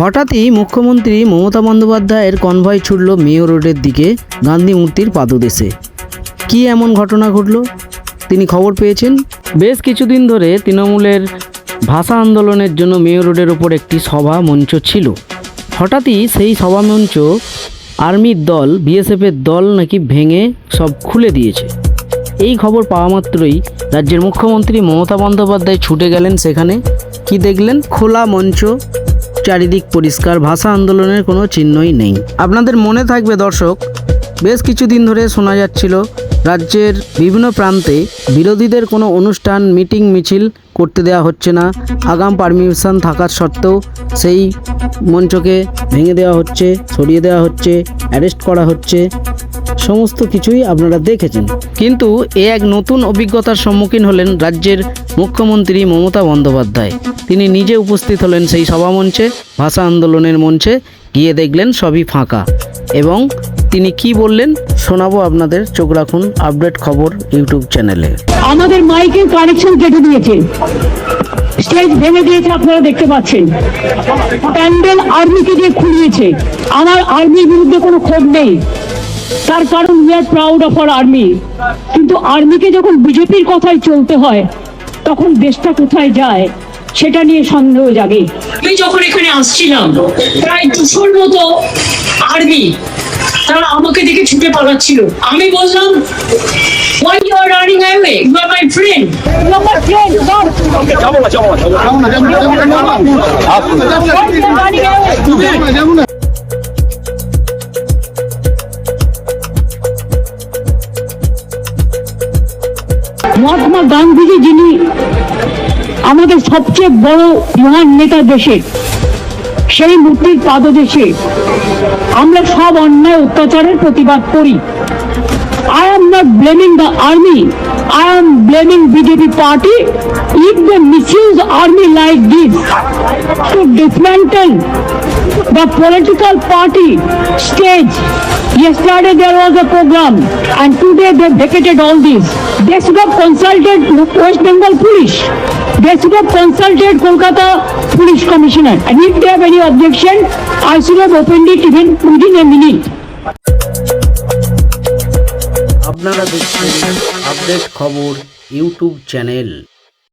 হঠাৎই মুখ্যমন্ত্রী মমতা বন্দ্যোপাধ্যায়ের কনভয় ছুটল মেয়র রোডের দিকে, গান্ধী মূর্তির পাদদেশে। কি এমন ঘটনা ঘটল? তিনি খবর পেয়েছেন? বেশ কিছুদিন ধরে তৃণমূলের ভাষা আন্দোলনের জন্য মেয়র রোডের ওপর একটি সভা মঞ্চ ছিল। হঠাৎই সেই সভা মঞ্চ আর্মির দল বিএসএফের দল নাকি ভেঙে সব খুলে দিয়েছে। এই খবর পাওয়া মাত্রই রাজ্যের মুখ্যমন্ত্রী মমতা বন্দ্যোপাধ্যায় ছুটে গেলেন সেখানে। কি দেখলেন? খোলা মঞ্চ। চারিদিক পরিষ্কার, ভাষা আন্দোলনের কোনো চিহ্নই নেই। আপনাদের মনে থাকবে দর্শক, বেশ কিছুদিন ধরে শোনা যাচ্ছিল রাজ্যের বিভিন্ন প্রান্তে বিরোধীদের কোনো অনুষ্ঠান, মিটিং, মিছিল করতে দেওয়া হচ্ছে না। আগাম পারমিশন থাকার সত্ত্বেও সেই মঞ্চকে ভেঙে দেওয়া হচ্ছে, সরিয়ে দেওয়া হচ্ছে, অ্যারেস্ট করা হচ্ছে। সমস্ত কিছুই আপনারা দেখেছেন। কিন্তু এ এক নতুন অভিজ্ঞতার সম্মুখীন হলেন রাজ্যের মুখ্যমন্ত্রী মমতা বন্দ্যোপাধ্যায়। তিনি নিজে উপস্থিত হলেন সেই সভামঞ্চে ভাষা আন্দোলনের মঞ্চে, গিয়ে দেখলেন সবই ফাঁকা। এবং তিনি কি বললেন শোনাবো আপনাদের, চোখ রাখুন, আপডেট খবর ইউটিউব চ্যানেলে। আমাদের মাইকের কানেকশন কেটে দিয়েছে। স্টেজ ভেঙে দিয়েছে, আপনারা দেখতে পাচ্ছেন। প্যান্ডেল আর্মিকে দিয়ে খুলিয়েছে। আমার আর্মির বিরুদ্ধে কোনো ক্ষোভ নেই। তার কারণ we are proud of our army কিন্তু আর্মিকে যখন বিজেপির কথায় চলতে হয় তখন দেশটা কোথায় যায় সেটা নিয়ে সন্দেহ জাগে আমি যখন এখানে আসছিলাম প্রায় দুশোর মতো আর্মি তারা আমাকে দেখে ছুটে পালাচ্ছিল আমি বললাম Why you are running away? You are my friend. You are my friend. No. Why you are running away? Mahatma Gandhiji যিনি আমাদের সবচেয়ে বড় মহান নেতা দেশের সেই মূর্তির পাদদেশে আমরা সব অন্যায় অত্যাচারের প্রতিবাদ করি I am not blaming the army. I am blaming BJP party if they misuse army like this to dismantle the political party stage. Yesterday there was a program and today they vacated all this. They should have consulted West Bengal police. They should have consulted Kolkata police commissioner. And if they have any objection, I should have opened it even within a minute. আপনারা দেখছেন update খবর YouTube channel